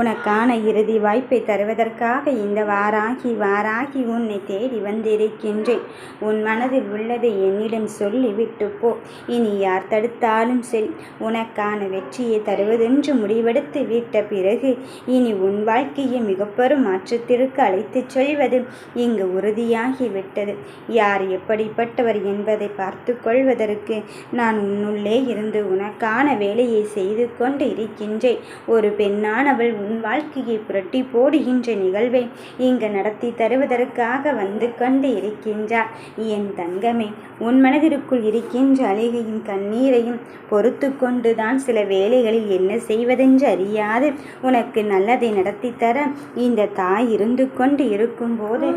உனக்கான இறுதி வாய்ப்பை தருவதற்காக இந்த வாராகி வாராகி உன்னை தேடி வந்திருக்கின்றேன். உன் மனதில் உள்ளதை என்னிடம் சொல்லிவிட்டு போ. இனி யார் தடுத்தாலும் சரி உனக்கான வெற்றியை தருவதென்று முடிவெடுத்து விட்ட பிறகு இனி உன் வாழ்க்கையை மிகப்பெரும் மாற்றத்திற்கு அழைத்துச் செல்வது இங்கு உறுதியாகிவிட்டது. யார் எப்படிப்பட்டவர் என்பதை பார்த்து கொள்வதற்கு நான் உன்னுள்ளே இருந்து உனக்கான வேலையை செய்து கொண்டு இருக்கின்றேன். ஒரு பெண்ணானவள் உன் வாழ்க்கையை புரட்டி போடுகின்ற நிகழ்வை இங்கு நடத்தி தருவதற்காக வந்து கொண்டு இருக்கின்றார். என் தங்கமே உன் மனதிற்குள் இருக்கின்ற அழுகையும் கண்ணீரையும் பொறுத்து கொண்டுதான் சில வேலைகளில் என்ன செய்வதென்று அறியாது. உனக்கு நல்லதை நடத்தி தர இந்த தாய் இருந்து கொண்டு இருக்கும்போது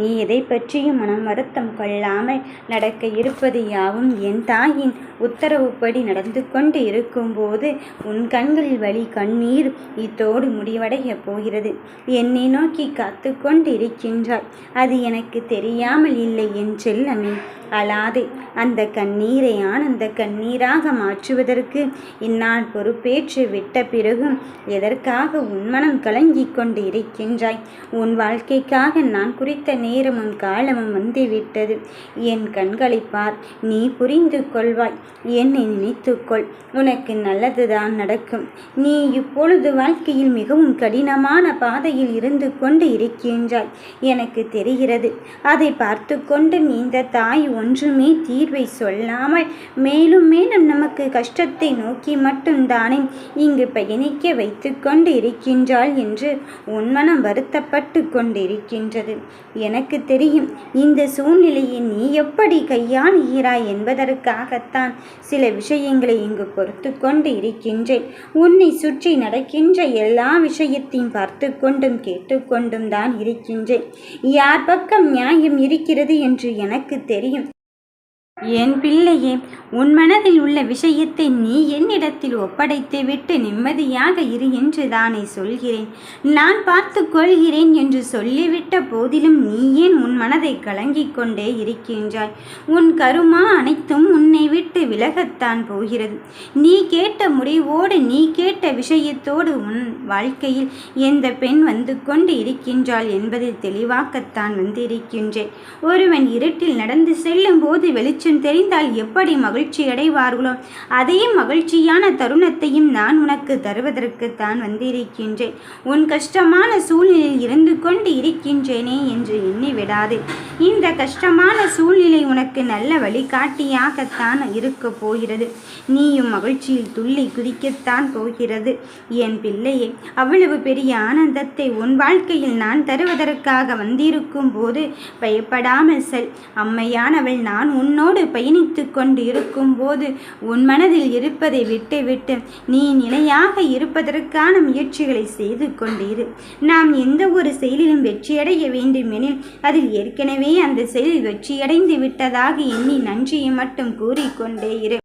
நீ எதை பற்றியும் மனம் வருத்தம் கொள்ளாமல் நடக்க இருப்பது யாவும் என் தாயின் உத்தரவுப்படி நடந்து கொண்டு இருக்கும்போது உன் கண்களில் வழி கண்ணீர் இத்தோடு முடிவடைய போகிறது. என்னை நோக்கி காத்து கொண்டு இருக்கின்றாய் அது எனக்கு தெரியாமல் இல்லை என் செல்லமே. அழாதே அந்த கண்ணீரை ஆனந்த கண்ணீராக மாற்றுவதற்கு இந்நாள் பொறுப்பேற்று விட்ட பிறகும் எதற்காக உன் மனம் கொண்டு இருக்கின்றாய் உன் வாழ்க்கைக்காக நான் குறித்த நேரமும் காலமும் வந்துவிட்டது. என் கண்களை பார் நீ புரிந்து கொள்வாய். என்னை நினைத்துக்கொள் உனக்கு நல்லதுதான் நடக்கும். நீ இப்பொழுது வாழ்க்கையில் மிகவும் கடினமான பாதையில் இருந்து கொண்டு இருக்கின்றாய். எனக்கு தெரிகிறது அதை பார்த்து கொண்டு இந்த தாய் ஒன்றுமே தீர்வை சொல்லாமல் மேலும் மேலும் நமக்கு கஷ்டத்தை நோக்கி மட்டும்தானே இங்கு பயணிக்க வைத்து கொண்டு இருக்கின்றாள் என்று உன்மனம் வருத்தப்பட்டு கொண்டிருக்கின்றது. எனக்கு தெரியும் இந்த சூழ்நிலையை நீ எப்படி கையாளுகிறாய் என்பதற்காகத்தான் சில விஷயங்களை இங்கு பொறுத்து கொண்டு இருக்கின்றேன் உன்னை சுற்றி நடக்கின்ற எல்லா விஷயத்தையும் பார்த்து கொண்டும் கேட்டுக்கொண்டும் தான் இருக்கின்றேன். யார் பக்கம் நியாயம் இருக்கிறது என்று எனக்கு தெரியும். என் பிள்ளையே உன் மனதில் உள்ள விஷயத்தை நீ என்னிடத்தில் ஒப்படைத்து விட்டு நிம்மதியாக இரு என்று தானே சொல்கிறேன். நான் பார்த்து கொள்கிறேன் என்று சொல்லிவிட்ட போதிலும் நீ ஏன் உன் மனதை கலங்கிக் கொண்டே இருக்கின்றாய்? உன் கருமா அனைத்தும் உன்னை விட்டு விலகத்தான் போகிறது. நீ கேட்ட முடிவோடு நீ கேட்ட விஷயத்தோடு உன் வாழ்க்கையில் எந்த பெண் வந்து கொண்டு இருக்கின்றாள் என்பதில் தெளிவாக்கத்தான் வந்திருக்கின்றேன். ஒருவன் இருட்டில் நடந்து செல்லும் போது வெளிச்சம் வெளிச்சம் தெரிந்தால் எப்படி மகிழ்ச்சி அடைவார்களோ அதே மகிழ்ச்சியான தருணத்தையும் நான் உனக்கு தருவதற்குத்தான் வந்திருக்கின்றேன். உன் கஷ்டமான சூழ்நிலையில் இருந்து கொண்டு இருக்கின்றேனே என்று எண்ணி விடாது இந்த கஷ்டமான சூழ்நிலை உனக்கு நல்ல வழிகாட்டியாகத்தான் இருக்க போகிறது. நீயும் மகிழ்ச்சியில் துள்ளி குதிக்கத்தான் போகிறது. என் பிள்ளையே அவ்வளவு பெரிய ஆனந்தத்தை உன் வாழ்க்கையில் நான் தருவதற்காக வந்திருக்கும் போது பயப்படாமல் செல். அம்மையானவள் நான் உன்னோடு உன்னோடு பயணித்து கொண்டு இருக்கும்போது உன் மனதில் இருப்பதை விட்டுவிட்டு நீ நிலையாக இருப்பதற்கான முயற்சிகளை செய்து கொண்டிரு. நாம் எந்த ஒரு செயலிலும் வெற்றியடைய வேண்டுமெனில் அதில் ஏற்கனவே அந்த செயலில் வெற்றியடைந்து விட்டதாக எண்ணி நன்றியை மட்டும் கூறிக்கொண்டே இரு.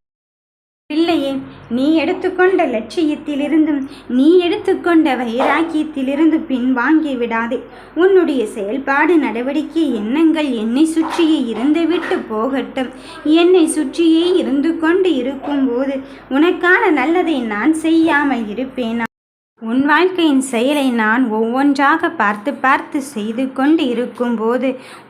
நீ எடுத்துக்கொண்ட லட்சியத்திலிருந்தும் நீ எடுத்துக்கொண்ட வைராக்கியத்திலிருந்து பின்வாங்கி விடாதே. உன்னுடைய செயல்பாடு நடவடிக்கை எண்ணங்கள் என்னை சுற்றியே இருந்துவிட்டு போகட்டும். என்னை சுற்றியே இருந்து கொண்டு இருக்கும்போது உனக்கான நல்லதை நான் செய்யாமல் இருப்பேனா? உன் வாழ்க்கையின் செயலை நான் ஒவ்வொன்றாக பார்த்து பார்த்து செய்து கொண்டு இருக்கும்போது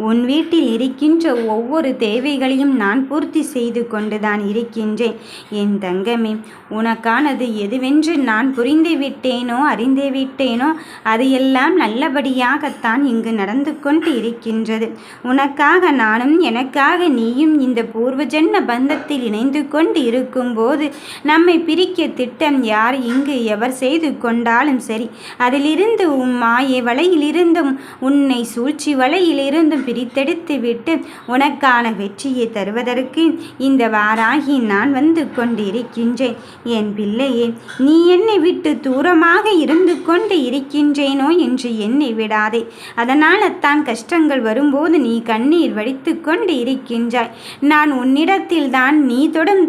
உன் வீட்டில் இருக்கின்ற ஒவ்வொரு தேவைகளையும் நான் பூர்த்தி செய்து கொண்டுதான் இருக்கின்றேன். என் தங்கமே உனக்கானது எதுவென்று நான் புரிந்து விட்டேனோ அறிந்து விட்டேனோ அது எல்லாம் நல்லபடியாகத்தான் இங்கு நடந்து கொண்டு இருக்கின்றது. உனக்காக நானும் எனக்காக நீயும் இந்த பூர்வ ஜென்ம பந்தத்தில் இணைந்து கொண்டு இருக்கும்போது நம்மை பிரிக்க திட்டம் யார் இங்கு எவர் செய்து கொண்டு கொண்டாலும் சரி. அதிலிருந்து உம் மாய வலையிலிருந்தும் உன்னை சூழ்ச்சி வலையிலிருந்தும் பிரித்தெடுத்து விட்டு உனக்கான வெற்றியை தருவதற்கு இந்த வாராகி நான் வந்து கொண்டிருக்கின்றேன். என் பிள்ளையே நீ என்னை விட்டு தூரமாக இருந்து கொண்டு இருக்கின்றேனோ என்று எண்ணி விடாதே. அதனால தான் கஷ்டங்கள் வரும்போது நீ கண்ணீர் வடித்து கொண்டு இருக்கின்றாய். நான் உன்னிடத்தில் தான் நீ தொடும்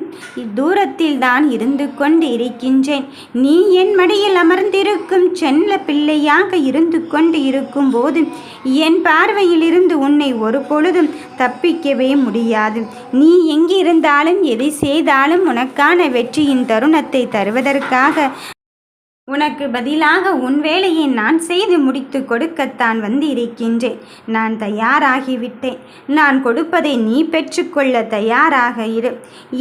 தூரத்தில் தான் இருந்து கொண்டு இருக்கின்றேன். நீ என் மடியில் அமர் அமர்ந்திருக்கும் செல்ல பிள்ளையாக இருந்து கொண்டு இருக்கும் போது என் பார்வையிலிருந்து உன்னை ஒரு பொழுதும் தப்பிக்கவே முடியாது. நீ எங்கிருந்தாலும் எதை செய்தாலும் உனக்கான வெற்றியின் தருணத்தை தருவதற்காக உனக்கு பதிலாக உன் வேலையை நான் செய்து முடித்து கொடுக்கத்தான் வந்திருக்கின்றேன். நான் தயாராகிவிட்டேன். நான் கொடுப்பதை நீ பெற்றுக்கொள்ள தயாராக இரு.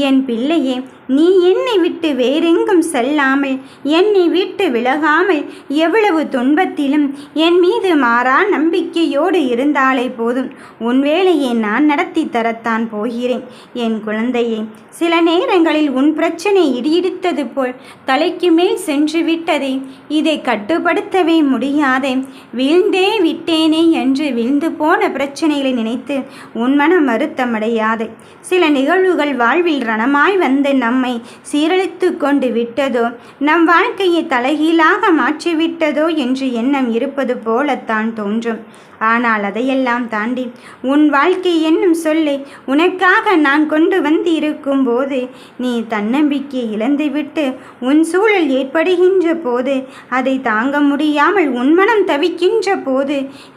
என் பிள்ளையே நீ என்னை விட்டு வேறெங்கும் செல்லாமல் என்னை விட்டு விலகாமல் எவ்வளவு துன்பத்திலும் என் மீது மாறா நம்பிக்கையோடு இருந்தாலே போதும். உன் வேலையை நான் நடத்தி தரத்தான் போகிறேன். என் குழந்தையே சில நேரங்களில் உன் பிரச்சனை இடியிடித்தது போல் தலைக்கு மேல் சென்று விட்டதே இதை கட்டுப்படுத்தவே முடியாதே. வீழ்ந்தே விட்டேனே என்று வீழ்ந்து போன பிரச்சனைகளை நினைத்து உன் மனம் வருத்தமடையாது சில நிகழ்வுகள் வாழ்வில் ரணமாய் வந்து நம்மை சீரழித்து கொண்டு விட்டதோ நம் வாழ்க்கையை தலைகீழாக மாற்றிவிட்டதோ என்று எண்ணம் இருப்பது போலத்தான் தோன்றும். ஆனால் அதையெல்லாம் தாண்டி உன் வாழ்க்கை என்னும் சொல்லை உனக்காக நான் கொண்டு வந்து இருக்கும்போது நீ தன்னம்பிக்கை இழந்துவிட்டு உன் சூழல் ஏற்படுகின்ற போது அதை தாங்க முடியாமல் உன்மனம் தவிக்கின்ற போது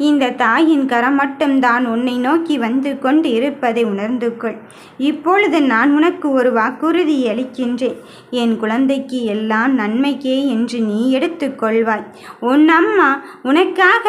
இந்த தாயின் கரம் மட்டும்தான் உன்னை நோக்கி வந்து கொண்டு இருப்பதை உணர்ந்து கொள் இப்பொழுது நான் உனக்கு ஒரு வாக்குறுதி அளிக்கின்றேன். என் குழந்தைக்கு எல்லாம் நன்மைக்கே என்று நீ எடுத்துக்கொள்வாய். உன் அம்மா உனக்காக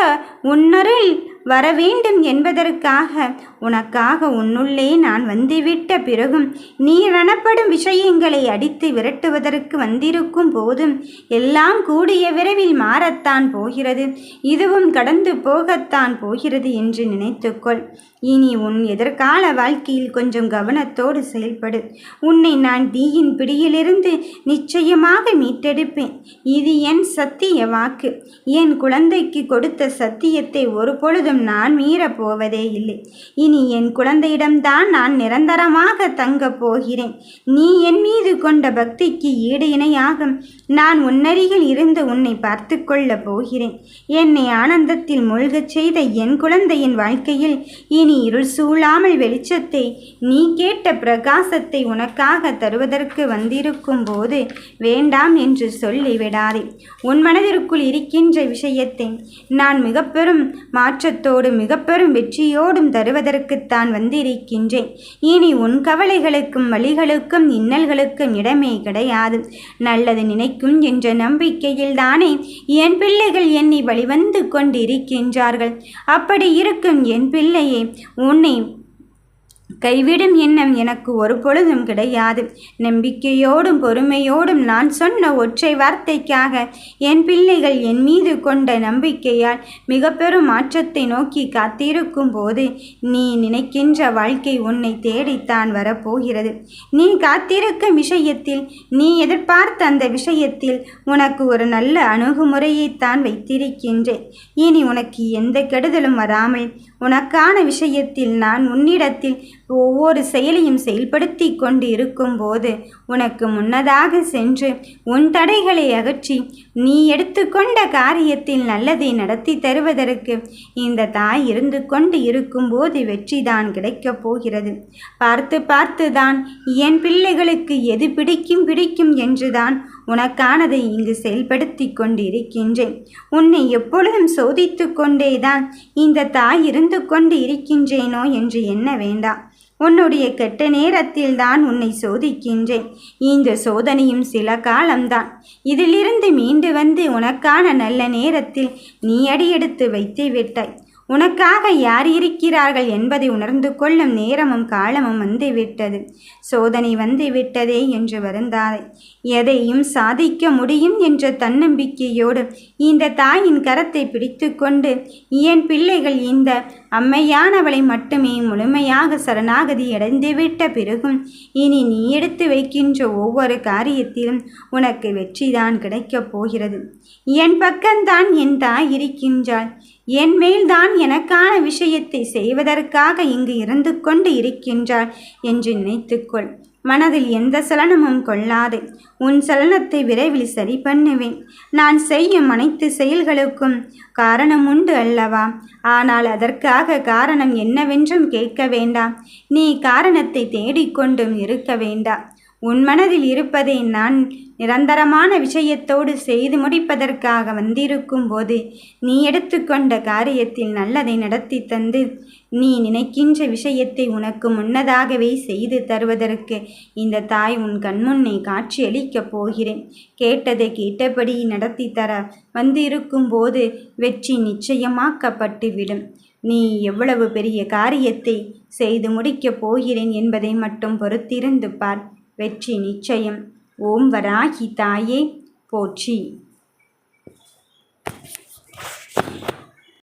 உன்னருள் வர வேண்டும் என்பதற்காக உனக்காக உன்னுள்ளே நான் வந்துவிட்ட பிறகும் நீ ரணப்படும் விஷயங்களை அடித்து விரட்டுவதற்கு வந்திருக்கும் போதும் எல்லாம் கூடிய விரைவில் மாறத்தான் போகிறது. இதுவும் கடந்து போகத்தான் போகிறது என்று நினைத்துக்கொள். இனி உன் எதிர்கால வாழ்க்கையில் கொஞ்சம் கவனத்தோடு செயல்படு. உன்னை நான் தீயின் பிடியிலிருந்து நிச்சயமாக மீட்டெடுப்பேன். இது என் சத்திய வாக்கு. என் குழந்தைக்கு கொடுத்த சத்தியத்தை ஒரு எப்போதும் நான் மீறப் போவதே இல்லை. இனி என் குழந்தையிடம்தான் நான் நிரந்தரமாக தங்கப் போகிறேன். நீ என் மீது கொண்ட பக்திக்கு ஈடு இணையாகும். நான் உன்னருகில் இருந்து உன்னை பார்த்து கொள்ளப் போகிறேன். என்னை ஆனந்தத்தில் மூழ்கச் செய்த என் குழந்தையின் வாழ்க்கையில் இனி இருள் சூழாமல் வெளிச்சத்தை நீ கேட்ட பிரகாசத்தை உனக்காக தருவதற்கு வந்திருக்கும் போது வேண்டாம் என்று சொல்லிவிடாதே. உன் மனதிற்குள் இருக்கின்ற விஷயத்தை நான் மிக பெரும் மாற்றத்தோடு மிக பெரும் வெற்றியோடும் தருவதற்குத்தான் வந்திருக்கின்றேன். இனி உன் கவலைகளுக்கும் வழிகளுக்கும் இன்னல்களுக்கும் இடமே கிடையாது. நல்லது நினைக்கும் என்ற நம்பிக்கையில் தானே என் பிள்ளைகள் என்னை வழிவந்து கொண்டிருக்கின்றார்கள். அப்படி இருக்கும் என் பிள்ளையே உன்னை கைவிடும் எண்ணம் எனக்கு ஒரு பொழுதும் கிடையாது. நம்பிக்கையோடும் பொறுமையோடும் நான் சொன்ன ஒற்றை வார்த்தைக்காக என் பிள்ளைகள் என் மீது கொண்ட நம்பிக்கையால் மிக பெரும் மாற்றத்தை நோக்கி காத்திருக்கும் போது நீ நினைக்கின்ற வாழ்க்கை உன்னை தேடித்தான் வரப்போகிறது. நீ காத்திருக்கும் விஷயத்தில் நீ எதிர்பார்த்த அந்த விஷயத்தில் உனக்கு ஒரு நல்ல அணுகுமுறையைத்தான் வைத்திருக்கின்றேன். இனி உனக்கு எந்த கெடுதலும் வராமல் உனக்கான விஷயத்தில் நான் உன்னிடத்தில் ஒவ்வொரு செயலையும் செயல்படுத்தி கொண்டு இருக்கும்போது உனக்கு முன்னதாக சென்று உன் தடைகளை அகற்றி நீ எடுத்துக்கொண்ட காரியத்தில் நல்லதை நடத்தி தருவதற்கு இந்த தாய் இருந்து கொண்டு இருக்கும்போது வெற்றிதான் கிடைக்கப் போகிறது. பார்த்து பார்த்து தான் என் பிள்ளைகளுக்கு எது பிடிக்கும் பிடிக்கும் என்றுதான் உனக்கானதை இங்கு செயல்படுத்தி கொண்டிருக்கின்றேன். உன்னை எப்பொழுதும் சோதித்து கொண்டேதான் இந்த தாய் இருந்து கொண்டு இருக்கின்றேனோ என்று எண்ண வேண்டாம். உன்னுடைய கெட்ட நேரத்தில் தான் உன்னை சோதிக்கின்றேன். இந்த சோதனையும் சில காலம்தான். இதிலிருந்து மீண்டு வந்து உனக்கான நல்ல நேரத்தில் நீ அடியெடுத்து வைத்து விட்டாய். உனக்காக யார் இருக்கிறார்கள் என்பதை உணர்ந்து கொள்ளும் நேரமும் காலமும் வந்துவிட்டது. சோதனை வந்து விட்டதே என்று வருந்தாதை. எதையும் சாதிக்க முடியும் என்ற தன்னம்பிக்கையோடு இந்த தாயின் கரத்தை பிடித்து கொண்டு என் பிள்ளைகள் இந்த அம்மையானவளை மட்டுமே முழுமையாக சரணாகதி அடைந்துவிட்ட பிறகும் இனி நீ எடுத்து வைக்கின்ற ஒவ்வொரு காரியத்திலும் உனக்கு வெற்றிதான் கிடைக்கப் போகிறது. என் பக்கம்தான் என் தாய் இருக்கின்றாள். என் மேல்தான் எனக்கான விஷயத்தை செய்வதற்காக இங்கு இருந்து கொண்டு இருக்கின்றாள் என்று நினைத்துக்கொள். மனதில் எந்த சலனமும் கொள்ளாது. உன் சலனத்தை விரைவில் சரி பண்ணுவேன். நான் செய்யும் அனைத்து செயல்களுக்கும் காரணம் உண்டு அல்லவா? ஆனால் அதற்காக காரணம் என்னவென்றும் கேட்க வேண்டாம். நீ காரணத்தை தேடிக்கொண்டும் இருக்க வேண்டாம். உன் மனதில் இருப்பதை நான் நிரந்தரமான விஷயத்தோடு செய்து முடிப்பதற்காக வந்திருக்கும் போது நீ எடுத்துக்கொண்ட காரியத்தில் நல்லதை நடத்தி தந்து நீ நினைக்கின்ற விஷயத்தை உனக்கு முன்னதாகவே செய்து தருவதற்கு இந்த தாய் உன் கண்முன்னே காட்சியளிக்கப் போகிறேன். கேட்டதை கேட்டபடி நடத்தி தர வந்திருக்கும் போது வெற்றி நிச்சயமாக்கப்பட்டுவிடும். நீ எவ்வளவு பெரிய காரியத்தை செய்து முடிக்கப் போகிறேன் என்பதை மட்டும் பொறுத்திருந்து பார். வெற்றி நிச்சயம். ஓம் வராகி தாயே போற்றி.